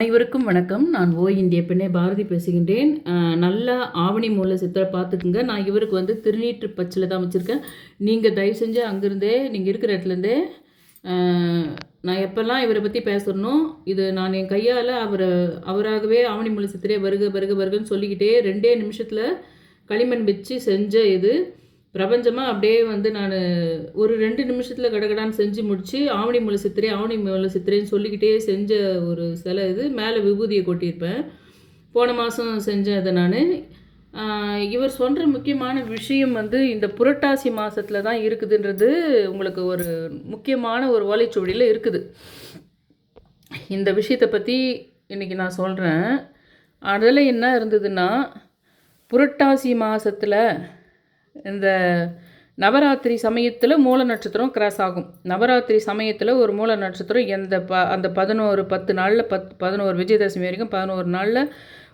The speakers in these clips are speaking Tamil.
அனைவருக்கும் வணக்கம். நான் ஓ இந்திய பெண்ணை பாரதி பேசுகின்றேன். நல்லா ஆவணி மூல சித்திரை பார்த்துக்குங்க. நான் இவருக்கு வந்து திருநீற்று பச்சில் தான் வச்சுருக்கேன். நீங்கள் தயவு செஞ்சு அங்கேருந்தே நீங்கள் இருக்கிற இடத்துலேருந்தே நான் எப்போல்லாம் இவரை பற்றி பேசணும் இது நான் என் கையால் அவரை அவராகவே ஆவணி மூல சித்திரை வருக வருக வருகன்னு சொல்லிக்கிட்டே ரெண்டே நிமிஷத்தில் களிமண் வச்சு செஞ்ச இது. பிரபஞ்சமாக அப்படியே வந்து நான் ஒரு ரெண்டு நிமிஷத்தில் கடகடான்னு செஞ்சு முடித்து ஆவணி மூல சித்திரை ஆவணி மூல சித்திரைன்னு சொல்லிக்கிட்டே செஞ்ச ஒரு சிலை இது. மேலே விபூதியை கொட்டியிருப்பேன். போன மாதம் செஞ்சேன் அதை நான். இவர் சொல்கிற முக்கியமான விஷயம் வந்து இந்த புரட்டாசி மாதத்தில் தான் இருக்குதுன்றது உங்களுக்கு ஒரு முக்கியமான ஒரு ஓலைச்சுவடியில் இருக்குது. இந்த விஷயத்தை பற்றி இன்றைக்கி நான் சொல்கிறேன் அதில் என்ன இருந்ததுன்னா புரட்டாசி மாதத்தில் இந்த நவராத்திரி சமயத்தில் மூல நட்சத்திரம் கிராஸ் ஆகும். நவராத்திரி சமயத்தில் ஒரு மூல நட்சத்திரம் எந்த ப அந்த பதினோரு பத்து நாளில் பத் பதினோரு விஜயதசமி வரைக்கும் பதினோரு நாளில்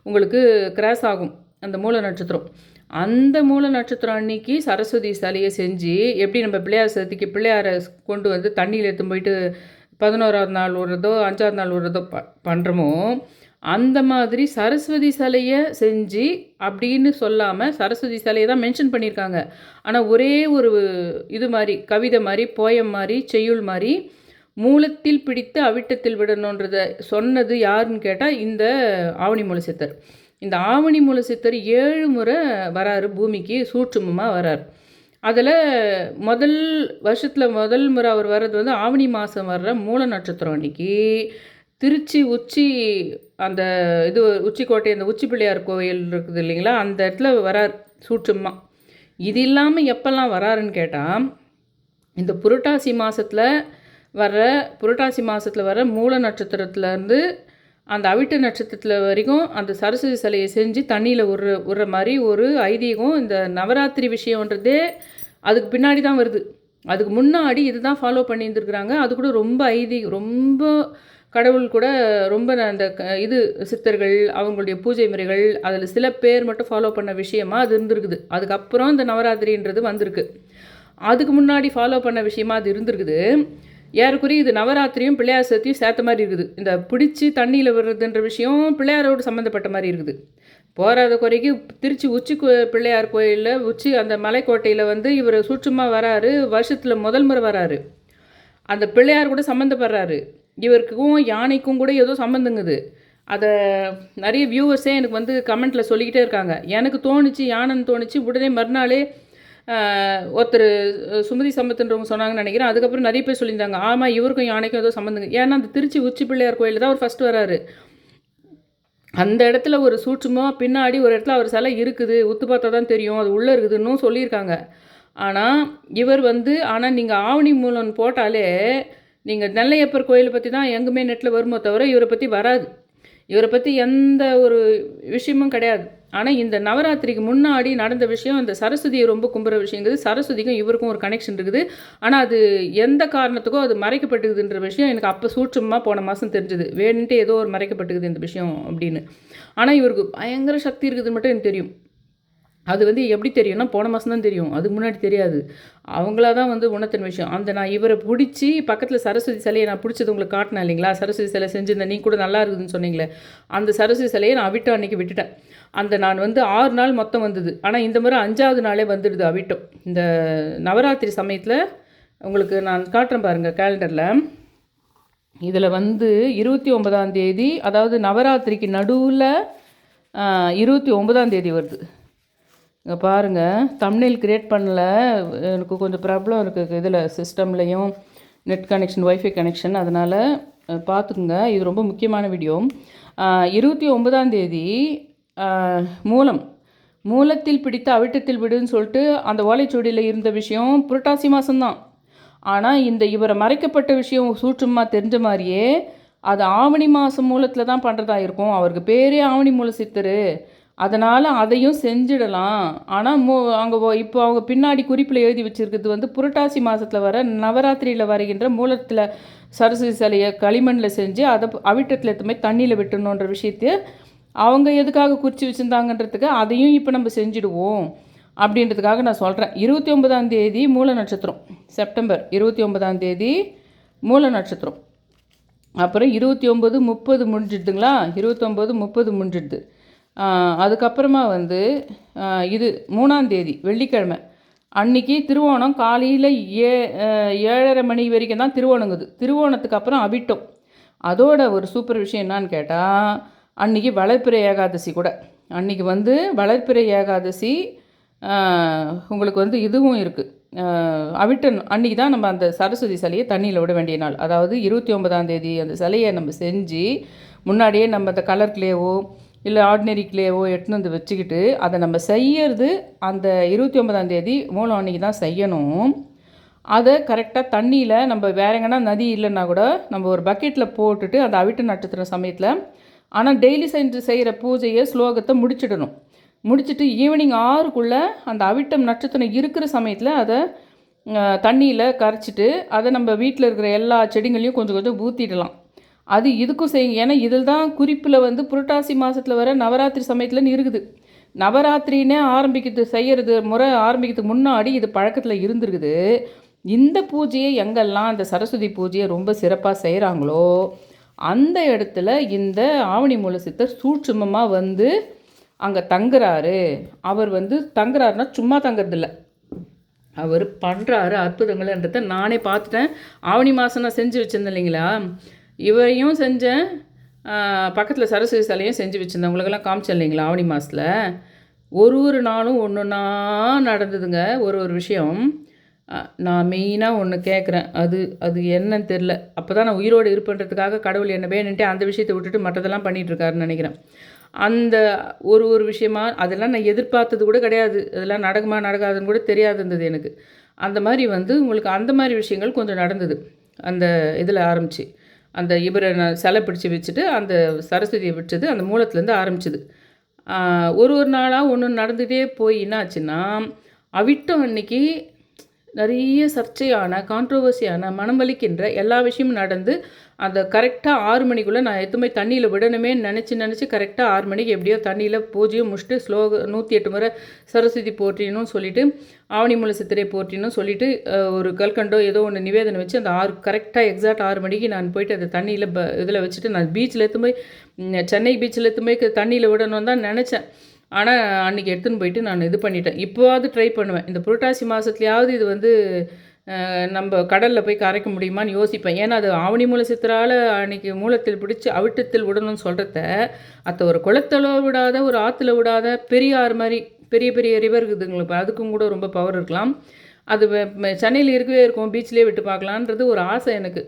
உங்களுக்கு கிராஸ் ஆகும். அந்த மூல நட்சத்திரம். அந்த மூல நட்சத்திரம் அன்னைக்கு சரஸ்வதி சிலையை செஞ்சு எப்படி நம்ம பிள்ளையார் சதுர்த்திக்கு பிள்ளையாரை கொண்டு வந்து தண்ணியில் எடுத்து போயிட்டு பதினோராவது நாள் விடுறதோ அஞ்சாவது நாள் விடுறதோ ப பண்ணுறோமோ அந்த மாதிரி சரஸ்வதி சிலையை செஞ்சு அப்படின்னு சொல்லாமல் சரஸ்வதி சிலையை தான் மென்ஷன் பண்ணியிருக்காங்க. ஆனால் ஒரே ஒரு இது மாதிரி கவிதை மாதிரி போயம் மாதிரி செய்யுள் மாதிரி மூலத்தில் பிடித்து அவிட்டத்தில் விடணுன்றத சொன்னது யாருன்னு கேட்டால் இந்த ஆவணி மூல சித்தர் இந்த ஆவணி மூல சித்தர் ஏழு முறை வராரு பூமிக்கு சூற்றுமமாக வரார். அதில் முதல் வருஷத்தில் முதல் முறை அவர் வர்றது வந்து ஆவணி மாதம் வர்ற மூல நட்சத்திரம் அன்னைக்கு. திருச்சி உச்சி அந்த இது உச்சிக்கோட்டை அந்த உச்சி பிள்ளையார் கோயில் இருக்குது இல்லைங்களா? அந்த இடத்துல வரார் சூட்சமாக இது இல்லாமல் எப்போல்லாம் வராருன்னு கேட்டால் இந்த புரட்டாசி மாதத்தில் வர்ற புரட்டாசி மாதத்தில் வர மூல நட்சத்திரத்துலேருந்து அந்த அவிட்ட நட்சத்திரத்தில் வரைக்கும் அந்த சரஸ்வதி சிலையை செஞ்சு தண்ணியில் விடுற விடுற மாதிரி ஒரு ஐதீகம் இந்த நவராத்திரி விஷயன்றதே அதுக்கு பின்னாடி தான் வருது. அதுக்கு முன்னாடி இதுதான் ஃபாலோ பண்ணியிருந்துருக்குறாங்க. அது கூட ரொம்ப ஐதீகம் ரொம்ப கடவுள் கூட ரொம்ப அந்த க- இது சித்தர்கள் அவங்களுடைய பூஜை முறைகள் அதில் சில பேர் மட்டும் ஃபாலோ பண்ண விஷயமா அது இருந்திருக்குது. அதுக்கப்புறம் இந்த நவராத்திரின்றது வந்திருக்கு. அதுக்கு முன்னாடி ஃபாலோ பண்ண விஷயமா அது இருந்திருக்குது. ஏறக்குறைய இது நவராத்திரியும் பிள்ளையார் சதுர்த்தியும் சேர்த்த மாதிரி இருக்குது. இந்த பிடிச்சி தண்ணியில் விடுறதுன்ற விஷயம் பிள்ளையாரோடு சம்மந்தப்பட்ட மாதிரி இருக்குது. போகாத குறைக்கு திருச்சி உச்சி கோ- பிள்ளையார் கோயிலில் உச்சி அந்த மலைக்கோட்டையில் வந்து இவர் சூட்சமாக வராரு வருஷத்தில் முதல் முறை வராரு. அந்த பிள்ளையார் கூட சம்மந்தப்படுறாரு இவருக்கும் யானைக்கும் கூட ஏதோ சம்மந்தங்குது அதை நிறைய வியூவர்ஸே எனக்கு வந்து கமெண்ட்டில் சொல்லிக்கிட்டே இருக்காங்க. எனக்கு தோணுச்சு யானைன்னு தோணுச்சு உடனே மறுநாளே ஒருத்தர் சுமதி சம்பத்துன்றவங்க சொன்னாங்கன்னு நினைக்கிறேன். அதுக்கப்புறம் நிறைய பேர் சொல்லியிருந்தாங்க. ஆமாம் இவருக்கும் யானைக்கும் ஏதோ சம்மந்தங்க ஏன்னா அந்த திருச்சி உச்சி பிள்ளையார் கோயிலில் தான் அவர் ஃபஸ்ட்டு வராரு. அந்த இடத்துல ஒரு சூட்சமாக பின்னாடி ஒரு இடத்துல அவர் சிலை இருக்குது. உத்து பார்த்தா தான் தெரியும். அது உள்ளே இருக்குதுன்னும் சொல்லியிருக்காங்க. ஆனால் இவர் வந்து ஆனால் நீங்கள் ஆவணி மூலம் போட்டாலே நீங்கள் நெல்லையப்பர் கோயிலை பற்றி தான் எங்குமே நெட்டில் வருமோ தவிர இவரை பற்றி வராது. இவரை பற்றி எந்த ஒரு விஷயமும் கிடையாது. ஆனால் இந்த நவராத்திரிக்கு முன்னாடி நடந்த விஷயம் இந்த சரஸ்வதியை ரொம்ப கும்புற விஷயங்கிறது சரஸ்வதிக்கும் இவருக்கும் ஒரு கனெக்ஷன் இருக்குது. ஆனால் அது எந்த காரணத்துக்கோ அது மறைக்கப்பட்டுக்குதுன்ற விஷயம் எனக்கு அப்போ சூட்சமாக போன மாதம் தெரிஞ்சுது. வேணுன்ட்டு ஏதோ ஒரு மறைக்கப்பட்டுக்குது இந்த விஷயம் அப்படின்னு. ஆனால் இவருக்கு பயங்கர சக்தி இருக்குதுன்னு மட்டும் எனக்கு தெரியும். அது வந்து எப்படி தெரியும்னா போன மாதம் தான் தெரியும். அதுக்கு முன்னாடி தெரியாது. அவங்களா தான் வந்து உணர்த்தின விஷயம். அந்த நான் இவரை பிடிச்சி பக்கத்தில் சரஸ்வதி சிலையை நான் பிடிச்சது உங்களுக்கு காட்டினேன் இல்லைங்களா? சரஸ்வதி சிலை செஞ்சிருந்தேன் நீ கூட நல்லா இருக்குதுன்னு சொன்னீங்களே. அந்த சரஸ்வதி சிலையை நான் அவிட்டம் அன்றைக்கி விட்டுட்டேன். அந்த நான் வந்து ஆறு நாள் மொத்தம் வந்தது. ஆனால் இந்த முறை அஞ்சாவது நாளே வந்துடுது அவிட்டம் இந்த நவராத்திரி சமயத்தில் உங்களுக்கு நான் காட்டுறேன் பாருங்கள் கேலண்டரில் இதில் வந்து இருபத்தி ஒன்பதாம் தேதி அதாவது நவராத்திரிக்கு நடுவில் இருபத்தி ஒன்பதாம் தேதி வருது. இங்கே பாருங்கள் தமிழில் கிரியேட் பண்ணல. எனக்கு கொஞ்சம் ப்ராப்ளம் இருக்குது இதில் சிஸ்டம்லேயும் நெட் கனெக்ஷன் ஒய்ஃபை கனெக்ஷன் அதனால் பார்த்துக்குங்க இது ரொம்ப முக்கியமான வீடியோ இருபத்தி ஒன்பதாம் தேதி மூலம் மூலத்தில் பிடித்த அவிட்டத்தில் விடுன்னு சொல்லிட்டு அந்த ஓலைச்சுவடியில் இருந்த விஷயம் புரட்டாசி மாதம்தான் ஆனால் இந்த இவரை மறைக்கப்பட்ட விஷயம் சூற்றுமா தெரிஞ்ச மாதிரியே அது ஆவணி மாதம் மூலத்தில் தான் பண்ணுறதா இருக்கும். அவருக்கு பேரே ஆவணி மூல சித்தர். அதனால் அதையும் செஞ்சிடலாம். ஆனால் மூ அங்கே இப்போ அவங்க பின்னாடி குறிப்பில் எழுதி வச்சுருக்கிறது வந்து புரட்டாசி மாதத்தில் வர நவராத்திரியில் வருகின்ற மூலத்தில் சரஸ்வதி சிலையை களிமண்ணில் செஞ்சு அதை அவிட்டத்தில் எத்தமே தண்ணியில் விட்டணுன்ற விஷயத்தை அவங்க எதுக்காக குறித்து வச்சுருந்தாங்கன்றதுக்கு அதையும் இப்போ நம்ம செஞ்சுடுவோம் அப்படின்றதுக்காக நான் சொல்கிறேன் இருபத்தி ஒன்பதாம் தேதி மூல நட்சத்திரம் செப்டம்பர் இருபத்தி ஒன்பதாம் தேதி மூல நட்சத்திரம். அப்புறம் இருபத்தி ஒம்பது முப்பது முடிஞ்சிடுதுங்களா? இருபத்தொம்போது முப்பது முடிஞ்சிடுது. அதுக்கப்புறமா வந்து இது மூணாந்தேதி வெள்ளிக்கிழமை. அன்னைக்கு திருவோணம் காலையில் ஏ ஏழரை மணி வரைக்கும் தான் திருவோணங்குது. திருவோணத்துக்கு அப்புறம் அவிட்டம். அதோட ஒரு சூப்பர் விஷயம் என்னான்னு கேட்டால் அன்னைக்கு வளர்ப்பிறை ஏகாதசி கூட. அன்றைக்கி வந்து வளர்ப்பிறை ஏகாதசி உங்களுக்கு வந்து இதுவும் இருக்குது அவிட்டன் அன்றைக்கி தான் நம்ம அந்த சரஸ்வதி சிலையை தண்ணியில் விட வேண்டிய நாள். அதாவது இருபத்தி ஒன்பதாம் தேதி அந்த சிலையை நம்ம செஞ்சு முன்னாடியே நம்ம அந்த கலர் கிளேவோ இல்லை ஆர்டினரி கிளேவோ எடுத்துன்னு வந்து வச்சுக்கிட்டு அதை நம்ம செய்யறது அந்த இருபத்தி ஒன்பதாம் தேதி மூலம் அன்றைக்கி தான் செய்யணும். அதை கரெக்டாக தண்ணியில் நம்ம வேற எங்கன்னா நதி இல்லைன்னா கூட நம்ம ஒரு பக்கெட்டில் போட்டுட்டு அந்த அவிட்டு நட்சத்திரம் சமயத்தில் ஆனால் டெய்லி செஞ்சு செய்கிற பூஜையை ஸ்லோகத்தை முடிச்சிடணும். முடிச்சிட்டு ஈவினிங் ஆறுக்குள்ளே அந்த அவிட்டம் நட்சத்திரம் இருக்கிற சமயத்தில் அதை தண்ணியில் கரைச்சிட்டு அதை நம்ம வீட்டில் இருக்கிற எல்லா செடிங்களையும் கொஞ்சம் கொஞ்சம் ஊற்றிடலாம் அது இதுக்கும் செய்யுங்க ஏன்னா இதில் தான் குறிப்பில் வந்து புரட்டாசி மாதத்தில் வர நவராத்திரி சமயத்தில் இருக்குது நவராத்திரினே ஆரம்பிக்கிறது செய்கிறது முறை ஆரம்பிக்கிறதுக்கு முன்னாடி இது பழக்கத்தில் இருந்திருக்குது. இந்த பூஜையை எங்கெல்லாம் அந்த சரஸ்வதி பூஜையை ரொம்ப சிறப்பாக செய்கிறாங்களோ அந்த இடத்துல இந்த ஆவணி மூல சித்தர் சூட்சுமமாக வந்து அங்கே தங்குறாரு. அவர் வந்து தங்குறாருன்னா சும்மா தங்குறதில்ல. அவர் பண்ணுறாரு அற்புதங்கள்ன்றத நானே பார்த்துட்டேன். ஆவணி மாதம் நான் செஞ்சு வச்சுருந்தேன் இல்லைங்களா? இவரையும் செஞ்சேன். பக்கத்தில் சரஸ்வதி சிலையும் செஞ்சு வச்சுருந்தேன். உங்களுக்கெல்லாம் காமிச்சேன் இல்லைங்களா ஆவணி மாதத்தில் ஒரு ஒரு நாளும் ஒன்று ஒன்றா நடந்ததுங்க ஒரு ஒரு விஷயம். நான் மெயினாக ஒன்று கேட்குறேன் அது அது என்னன்னு தெரில அப்போ தான் நான் உயிரோடு இருப்பன்றதுக்காக கடவுள் என்ன வேணுன்ட்டு அந்த விஷயத்தை விட்டுட்டு மற்றதெல்லாம் பண்ணிகிட்ருக்காருன்னு நினைக்கிறேன். அந்த ஒரு ஒரு விஷயமா அதெல்லாம் நான் எதிர்பார்த்தது கூட கிடையாது. அதெல்லாம் நடக்குமா நடக்காதுன்னு கூட தெரியாது இருந்தது எனக்கு. அந்த மாதிரி வந்து உங்களுக்கு அந்த மாதிரி விஷயங்கள் கொஞ்சம் நடந்தது. அந்த இதில் ஆரம்பிச்சு. அந்த இவரை சிலை பிடிச்சி வச்சுட்டு அந்த சரஸ்வதியை வச்சது அந்த மூலத்துலேருந்து ஆரம்பிச்சுது. ஒரு ஒரு நாளாக ஒன்று நடந்துகிட்டே போய் என்னாச்சுன்னா அவிட்டம் அன்னைக்கு நிறைய சர்ச்சையான கான்ட்ரவர்சியான மனம் வலிக்கின்ற எல்லா விஷயமும் நடந்து அந்த கரெக்டாக ஆறு மணிக்குள்ளே நான் எதுவுமே தண்ணியில் விடணுமே நினச்சி நினச்சி கரெக்டாக ஆறு மணிக்கு எப்படியோ தண்ணியில் பூஜையும் முடிச்சுட்டு ஸ்லோக நூற்றி எட்டு முறை சரஸ்வதி போற்றினும் சொல்லிவிட்டு ஆவணி மூல சித்திரை போற்றினும் சொல்லிவிட்டு ஒரு கல்கண்டோ ஏதோ ஒன்று நிவேதனை வச்சு அந்த ஆறு கரெக்டாக எக்ஸாக்ட் ஆறு மணிக்கு நான் போயிட்டு அந்த தண்ணியில் ப இதில் வச்சுட்டு நான் பீச்சில் எடுத்து போய் சென்னை பீச்சில் எடுத்து போய் தண்ணியில் விடணும் தான் நினச்சேன். ஆனால் அன்றைக்கி எடுத்துன்னு போயிட்டு நான் இது பண்ணிட்டேன். இப்போவாவது ட்ரை பண்ணுவேன். இந்த புரட்டாசி மாதத்துலையாவது இது வந்து நம்ம கடலில் போய் கரைக்க முடியுமான்னு யோசிப்பேன். ஏன்னா அது ஆவணி மூல சித்திரால் அன்னைக்கு மூலத்தில் பிடிச்சி அவிட்டத்தில் விடணும்னு சொல்கிறத அத்தை ஒரு குளத்தில் விடாத ஒரு ஆற்றுல விடாத பெரிய ஆறு மாதிரி பெரிய பெரிய ரிவர் இருக்குதுங்களா இப்போ அதுக்கும் கூட ரொம்ப பவர் இருக்கலாம். அது சென்னையில் இருக்கவே இருக்கும் பீச்லேயே விட்டு பார்க்கலான்றது ஒரு ஆசை எனக்கு.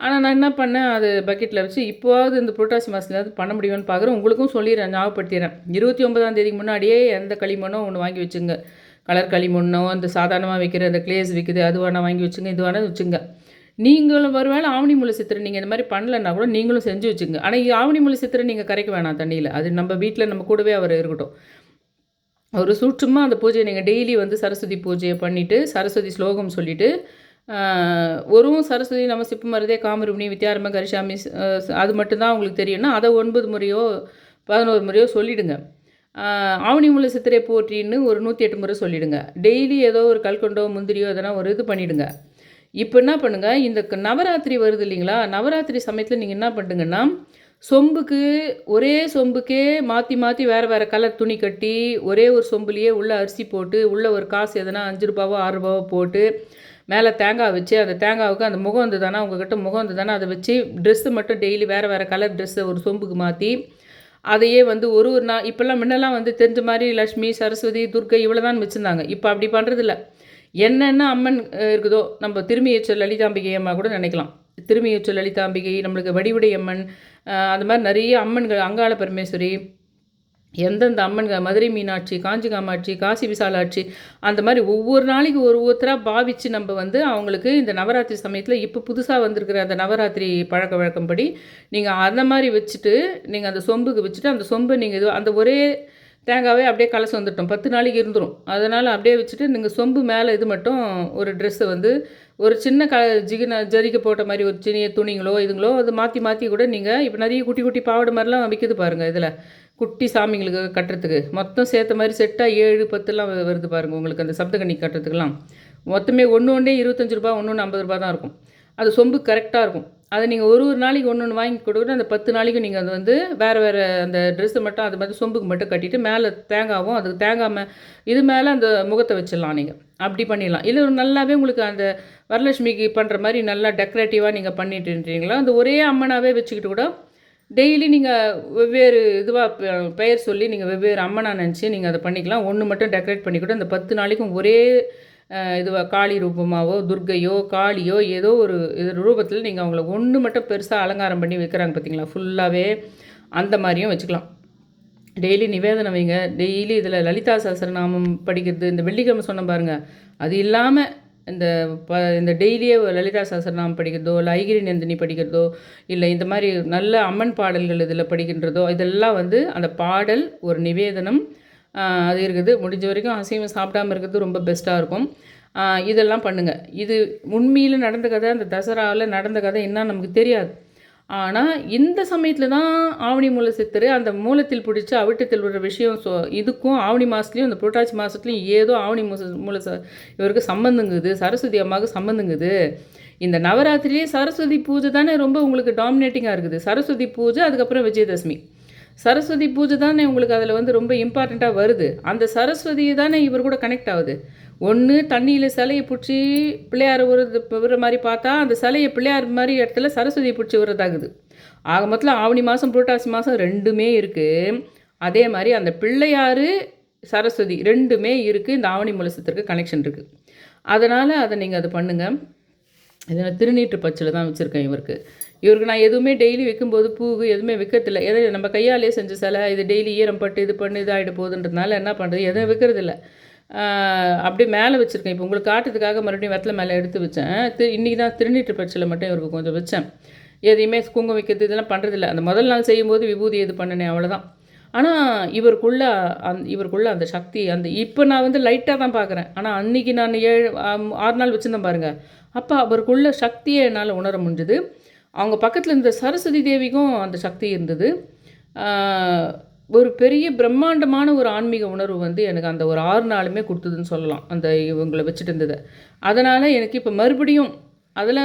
ஆனால் நான் என்ன பண்ணேன் அது பக்கெட்டில் வச்சு இப்போவாவது இந்த புரட்டாசி மாதத்துலேயாவது பண்ண முடியும்னு பார்க்குறேன் உங்களுக்கும் சொல்லிடுறேன் ஞாபகப்படுத்திடுறேன். இருபத்தி ஒன்பதாம் தேதிக்கு முன்னாடியே எந்த களிமண்ணோ ஒன்று வாங்கி வச்சுங்க. கலர் களிமண்ணோ அந்த சாதாரணமாக விற்கிற அந்த கிளேஸ் விற்குது அது வேணால் வாங்கி வச்சுங்க இது வேணால் வச்சுங்க. நீங்களும் ஒருவேளை ஆவணி முளை சித்திரை நீங்கள் இந்த மாதிரி பண்ணலன்னா கூட நீங்களும் செஞ்சு வச்சுங்க. ஆனால் ஆவணி முளை சித்திரை நீங்கள் கரைக்க வேணாம் தண்ணியில். அது நம்ம வீட்டில் நம்ம கூடவே அவர் இருக்கட்டும். ஒரு சூட்சமாக அந்த பூஜையை நீங்கள் டெய்லி வந்து சரஸ்வதி பூஜையை பண்ணிவிட்டு சரஸ்வதி ஸ்லோகம் சொல்லிவிட்டு வரும் சரஸ்வதி நம்ம சிப்பு மருதே காமருமணி வித்யாரம்ப கரிசாமி அது மட்டும்தான் உங்களுக்கு தெரியும்னா அதை ஒன்பது முறையோ பதினோரு முறையோ சொல்லிவிடுங்க ஆவணி முள்ள சித்திரை போற்றின்னு ஒரு நூற்றி எட்டு முறை சொல்லிவிடுங்க டெய்லி ஏதோ ஒரு கல்கொண்டோ முந்திரியோ எதனா ஒரு இது பண்ணிவிடுங்க இப்போ என்ன பண்ணுங்கள் இந்த க- நவராத்திரி வருது இல்லைங்களா? நவராத்திரி சமயத்தில் நீங்கள் என்ன பண்ணுங்கன்னா சொம்புக்கு ஒரே சொம்புக்கே மாற்றி மாற்றி வேறு வேறு கலர் துணி கட்டி ஒரே ஒரு சொம்புலேயே உள்ள அரிசி போட்டு உள்ள ஒரு காசு எதனா அஞ்சு ரூபாவோ ஆறு ரூபாவோ போட்டு மேலே தேங்காய் வச்சு அந்த தேங்காவுக்கு அந்த முகம் இருந்ததுதானே உங்ககிட்ட முகம் வந்து தானே அதை வச்சு ட்ரெஸ்ஸு மட்டும் டெய்லி வேறு வேறு கலர் ட்ரெஸ்ஸை ஒரு சொம்புக்கு மாற்றி அதையே வந்து ஒரு ஒரு நாள் இப்போல்லாம் முன்னெல்லாம் வந்து தெரிஞ்ச மாதிரி லக்ஷ்மி சரஸ்வதி துர்க்கை இவ்வளோ தான் வச்சுருந்தாங்க. இப்போ அப்படி பண்ணுறதில்ல என்னென்ன அம்மன் இருக்குதோ நம்ம திரும்பியச்சல் லலிதாம்பிகை அம்மா கூட நினைக்கலாம். திரும்பியச்சல் லலிதாம்பிகை நம்மளுக்கு வடிவுடை அம்மன் அந்த மாதிரி நிறைய அம்மன்கள் அங்காள பரமேஸ்வரி எந்தெந்த அம்மன்கள் மதுரை மீனாட்சி காஞ்சி காமாட்சி காசி விசாலாட்சி அந்த மாதிரி ஒவ்வொரு நாளைக்கு ஒரு ஒருத்தராக பாவிச்சு நம்ம வந்து அவங்களுக்கு இந்த நவராத்திரி சமயத்தில் இப்போ புதுசாக வந்திருக்கிற அந்த நவராத்திரி பழக்க வழக்கம்படி நீங்கள் அந்த மாதிரி வச்சுட்டு நீங்கள் அந்த சொம்புக்கு வச்சுட்டு அந்த சொம்பை நீங்கள் இது அந்த ஒரே தேங்காவே அப்படியே கலசம் வந்துட்டோம். பத்து நாளைக்கு இருந்துடும் அதனால் அப்படியே வச்சுட்டு நீங்கள் சொம்பு மேலே இது மட்டும் ஒரு ட்ரெஸ்ஸை வந்து ஒரு சின்ன க ஜிகின ஜரிக்க போட்ட மாதிரி ஒரு சின்ன துணிங்களோ இதுங்களோ அது மாற்றி மாற்றி கூட நீங்கள் இப்போ நிறைய குட்டி குட்டி பாவாடை மாதிரிலாம் விற்கிது பாருங்கள் இதில். குட்டி சாமிங்களுக்கு கட்டுறதுக்கு. மொத்தம் சேர்த்த மாதிரி செட்டாக ஏழு பத்துலாம் வருது பாருங்கள் உங்களுக்கு அந்த சப்தகண்ணி கட்டுறதுக்கெல்லாம். மொத்தமே ஒன்று ஒன்றே இருபத்தஞ்சு ரூபா ஒன்று ஒன்று ஐம்பது ரூபா தான் இருக்கும். அது சொம்பு கரெக்டாக இருக்கும். அதை நீங்கள் ஒரு ஒரு நாளைக்கு ஒன்று ஒன்று வாங்கி கொடுக்குற அந்த பத்து நாளைக்கு நீங்கள் அது வந்து வேறு வேறு அந்த ட்ரெஸ்ஸை மட்டும் அது மாதிரி சொம்புக்கு மட்டும் கட்டிட்டு மேலே தேங்காவும் அதுக்கு தேங்காய் மே இது மேலே அந்த முகத்தை வச்சிடலாம் நீங்கள் அப்படி பண்ணிடலாம். இல்லை ஒரு நல்லாவே உங்களுக்கு அந்த வரலட்சுமிக்கு பண்ணுற மாதிரி நல்லா டெக்கரேட்டிவாக நீங்கள் பண்ணிட்டுன்றீங்களா? அந்த ஒரே அம்மனாகவே வச்சுக்கிட்டு கூட டெய்லி நீங்கள் வெவ்வேறு இதுவாக பெயர் சொல்லி நீங்கள் வெவ்வேறு அம்மனாக நினச்சி நீங்கள் அதை பண்ணிக்கலாம். ஒன்று மட்டும் டெக்கரேட் பண்ணிக்கிட்டு அந்த பத்து நாளைக்கும் ஒரே இதுவாக காளி ரூபமாகவோ துர்க்கையோ காளியோ ஏதோ ஒரு இது ரூபத்தில் நீங்கள் அவங்கள ஒன்று மட்டும் பெருசாக அலங்காரம் பண்ணி வைக்கிறாங்க பார்த்தீங்களா ஃபுல்லாகவே அந்த மாதிரியும் வச்சுக்கலாம். டெய்லி நிவேதனம் வைங்க. டெய்லி இதில் லலிதா சஹசரநாமம் படிக்கிறது இந்த வெள்ளிக்கிழமை சொன்ன பாருங்கள் அது இல்லாமல் இந்த ப இந்த டெய்லியே லலிதா சஹசரநாமம் படிக்கிறதோ இல்லை ஐகிரி நந்தினி படிக்கிறதோ இல்லை இந்த மாதிரி நல்ல அம்மன் பாடல்கள் இதில் படிக்கின்றதோ இதெல்லாம் வந்து அந்த பாடல் ஒரு நிவேதனம் அது இருக்குது. முடிஞ்ச வரைக்கும் அசைவம் சாப்பிடாம இருக்கிறது ரொம்ப பெஸ்ட்டாக இருக்கும். இதெல்லாம் பண்ணுங்கள் இது உண்மையில் நடந்த கதை அந்த தசராவில் நடந்த கதை என்ன நமக்கு தெரியாது. ஆனால் இந்த சமயத்தில் தான் ஆவணி மூல சித்தர் அந்த மூலத்தில் பிடிச்சி அவிட்டத்தில் விடுற விஷயம் ஸோ இதுக்கும் ஆவணி மாதத்துலேயும் அந்த புரட்டாசி மாதத்துலையும் ஏதோ ஆவணி மூச மூல ச இவருக்கு சம்மந்தங்குது சரஸ்வதி அம்மாவுக்கு சம்மந்தங்குது இந்த நவராத்திரியே சரஸ்வதி பூஜை தானே ரொம்ப உங்களுக்கு டாமினேட்டிங்காக இருக்குது. சரஸ்வதி பூஜை அதுக்கப்புறம் விஜயதசமி. சரஸ்வதி பூஜை தானே உங்களுக்கு அதில் வந்து ரொம்ப இம்பார்ட்டண்ட்டாக வருது. அந்த சரஸ்வதி தானே இவர் கூட கனெக்ட் ஆகுது. ஒன்று தண்ணியில் சிலையை பிடிச்சி பிள்ளையார் விடுறது விடுற மாதிரி பார்த்தா அந்த சிலையை பிள்ளையார் மாதிரி இடத்துல சரஸ்வதியை பிடிச்சி விடுறதாகுது. ஆக மொத்தம் ஆவணி மாதம் புரட்டாசி மாதம் ரெண்டுமே இருக்குது அதே மாதிரி அந்த பிள்ளையார் சரஸ்வதி ரெண்டுமே இருக்குது இந்த ஆவணி முலசத்திற்கு கனெக்ஷன் இருக்குது அதனால் அதை நீங்கள் அதை பண்ணுங்கள் இதில் திருநீற்று பச்சில் தான் வச்சுருக்கேன் இவருக்கு. இவருக்கு நான் எதுவுமே டெய்லி வைக்கும்போது பூ எதுவுமே விற்கிறதில்ல எதை நம்ம கையாலே செஞ்ச சிலை இது டெய்லி ஈரம் பட்டு இது பண்ணி இதாகிட போகுதுன்றதுனால என்ன பண்ணுறது எதுவும் வைக்கிறதில்ல. அப்படியே மேலே வச்சுருக்கேன். இப்போ உங்களுக்கு காட்டுறதுக்காக மறுபடியும் வெத்தலை மேலே எடுத்து வச்சேன். திரு இன்றைக்கி தான் திருநீற்று பச்சில் மட்டும் இவருக்கு கொஞ்சம் வச்சேன். எதையுமே குங்குமம் வைக்கிறது இதெல்லாம் பண்ணுறதில்ல அந்த முதல் நாள் செய்யும்போது விபூதி இது பண்ணினேன் அவ்வளோதான் ஆனால் இவருக்குள்ள அந் இவருக்குள்ள அந்த சக்தி அந்த இப்போ நான் வந்து லைட்டாக தான் பார்க்குறேன். ஆனால் அன்றைக்கி நான் ஏழு ஆறு நாள் வச்சுருந்தேன் பாருங்கள் அப்போ அவருக்குள்ள சக்தியை என்னால் உணர முடிஞ்சுது. அவங்க பக்கத்தில் இருந்த சரஸ்வதி தேவிக்கும் அந்த சக்தி இருந்தது. ஒரு பெரிய பிரம்மாண்டமான ஒரு ஆன்மீக உணர்வு வந்து எனக்கு அந்த ஒரு ஆறு நாளுமே கொடுத்ததுன்னு சொல்லலாம். அந்த இவங்களை வச்சுட்டு இருந்ததை. அதனால் எனக்கு இப்போ மறுபடியும் அதில்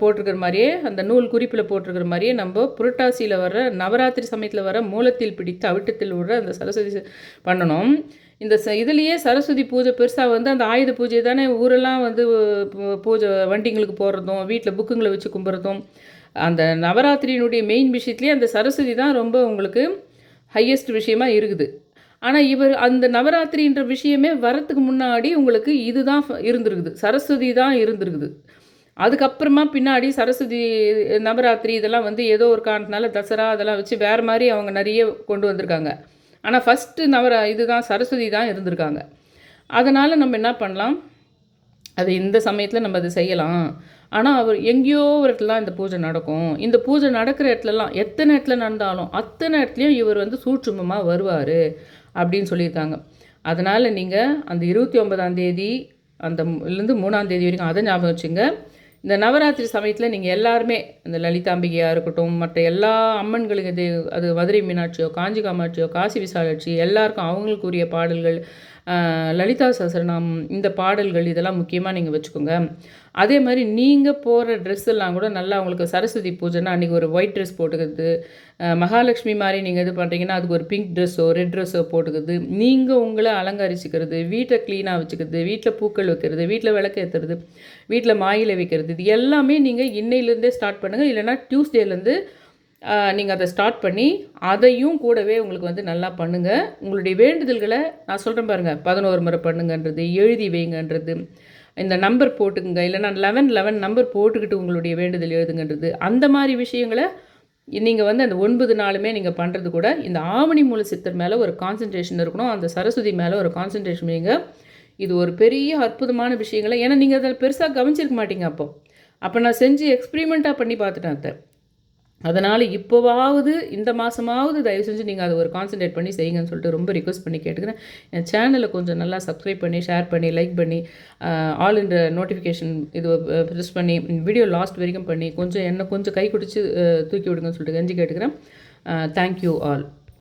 போட்டிருக்கிற மாதிரியே அந்த நூல் குறிப்பில் போட்டிருக்கிற மாதிரியே நம்ம புரட்டாசியில் வர நவராத்திரி சமயத்தில் வர மூலத்தில் பிடித்து அவிட்டத்தில் விடுற அந்த சரஸ்வதி பண்ணணும். இந்த ச இதுலேயே சரஸ்வதி பூஜை பெருசாக வந்து அந்த ஆயுத பூஜை தானே ஊரெல்லாம் வந்து பூஜை வண்டிங்களுக்கு போடுறதும் வீட்டில் புக்குங்களை வச்சு கும்பிட்றதும் அந்த நவராத்திரியினுடைய மெயின் விஷயத்துலேயே அந்த சரஸ்வதி தான் ரொம்ப உங்களுக்கு ஹையஸ்ட் விஷயமா இருக்குது. ஆனால் இவர் அந்த நவராத்திரின்ற விஷயமே வரத்துக்கு முன்னாடி உங்களுக்கு இதுதான் இருந்திருக்குது. சரஸ்வதி தான் இருந்திருக்குது. அதுக்கப்புறமா பின்னாடி சரஸ்வதி நவராத்திரி இதெல்லாம் வந்து ஏதோ ஒரு காரணத்தினால தசரா அதெல்லாம் வச்சு வேறு மாதிரி அவங்க நிறைய கொண்டு வந்திருக்காங்க. ஆனால் ஃபஸ்ட்டு நவரா இதுதான் சரஸ்வதி தான் இருந்திருக்காங்க. அதனால் நம்ம என்ன பண்ணலாம்? அது இந்த சமயத்தில் நம்ம அதை செய்யலாம். ஆனால் அவர் எங்கேயோ ஒரு இடத்துலலாம் இந்த பூஜை நடக்கும். இந்த பூஜை நடக்கிற இடத்துலலாம் எத்தனை இடத்துல நடந்தாலும் அத்தனை இடத்துலையும் இவர் வந்து சூட்சுமமாக வருவார் அப்படின்னு சொல்லியிருக்காங்க. அதனால் நீங்கள் அந்த இருபத்தி ஒன்பதாம் தேதி அந்த இருந்து மூணாம் தேதி வரைக்கும் அதை ஞாபகம் வச்சுங்க. இந்த நவராத்திரி சமயத்தில் நீங்கள் எல்லாருமே இந்த லலிதாம்பிகையாக இருக்கட்டும் மற்ற எல்லா அம்மன்களுக்கு இது அது மதுரை மீனாட்சியோ காஞ்சி காமாட்சியோ காசி விசாலாட்சி எல்லாருக்கும் அவங்களுக்குரிய பாடல்கள் லலிதா சசரணம் இந்த பாடல்கள் இதெல்லாம் முக்கியமாக நீங்கள் வச்சுக்கோங்க. அதே மாதிரி நீங்கள் போகிற ட்ரெஸ் எல்லாம் கூட நல்லா உங்களுக்கு சரஸ்வதி பூஜைன்னா அன்றைக்கி ஒரு ஒயிட் ட்ரெஸ் போட்டுக்கிறது. மகாலட்சுமி மாதிரி நீங்கள் இது பண்ணுறீங்கன்னா அதுக்கு ஒரு பிங்க் ட்ரெஸ்ஸோ ரெட் ட்ரெஸ்ஸோ போட்டுக்கிறது. நீங்கள் உங்களை அலங்கரிச்சிக்கிறது வீட்டை க்ளீனாக வச்சுக்கிறது வீட்டில் பூக்கள் வைக்கிறது வீட்டில் விளக்கு ஏற்றுறது வீட்டில் மாயிலை வைக்கிறது இது எல்லாமே நீங்கள் இன்னையிலேருந்தே ஸ்டார்ட் பண்ணுங்கள் இல்லைனா டியூஸ்டேலேருந்து நீங்கள் அதை ஸ்டார்ட் பண்ணி அதையும் கூடவே உங்களுக்கு வந்து நல்லா பண்ணுங்கள் உங்களுடைய வேண்டுதல்களை நான் சொல்கிறேன் பாருங்கள் பதினோரு முறை பண்ணுங்கன்றது எழுதி வைங்கன்றது இந்த நம்பர் போட்டுக்குங்க. இல்லைனா லெவன் லெவன் நம்பர் போட்டுக்கிட்டு உங்களுடைய வேண்டுதல் எழுதுங்கன்றது அந்த மாதிரி விஷயங்களை நீங்கள் வந்து அந்த ஒன்பது நாளுமே நீங்கள் பண்ணுறது கூட இந்த ஆவணி மூல சித்தர் மேலே ஒரு கான்சன்ட்ரேஷன் இருக்கணும். அந்த சரஸ்வதி மேலே ஒரு கான்சன்ட்ரேஷன் வைங்க. இது ஒரு பெரிய அற்புதமான விஷயங்களை. ஏன்னா நீங்கள் அதில் பெருசாக கவனிச்சிருக்க மாட்டீங்க அப்போ. அப்போ நான் செஞ்சு எக்ஸ்பிரிமெண்ட்டாக பண்ணி பார்த்துட்டேன் அதை அதனால் இப்போவாவது இந்த மாதமாவது தயவு செஞ்சு நீங்கள் அதை ஒரு கான்சன்ட்ரேட் பண்ணி செய்யுங்கன்னு சொல்லிட்டு ரொம்ப ரிக்வஸ்ட் பண்ணி கேட்டுக்கிறேன். என் சேனலை கொஞ்சம் நல்லா சப்ஸ்கிரைப் பண்ணி ஷேர் பண்ணி லைக் பண்ணி ஆல் இந்த நோட்டிஃபிகேஷன் இது ப்ரெஸ் பண்ணி வீடியோ லாஸ்ட் வரைக்கும் பண்ணி கொஞ்சம் என்ன கொஞ்சம் கை குடிச்சு தூக்கி விடுங்கன்னு சொல்லிட்டு கெஞ்சி கேட்டுக்கிறேன். Thank you all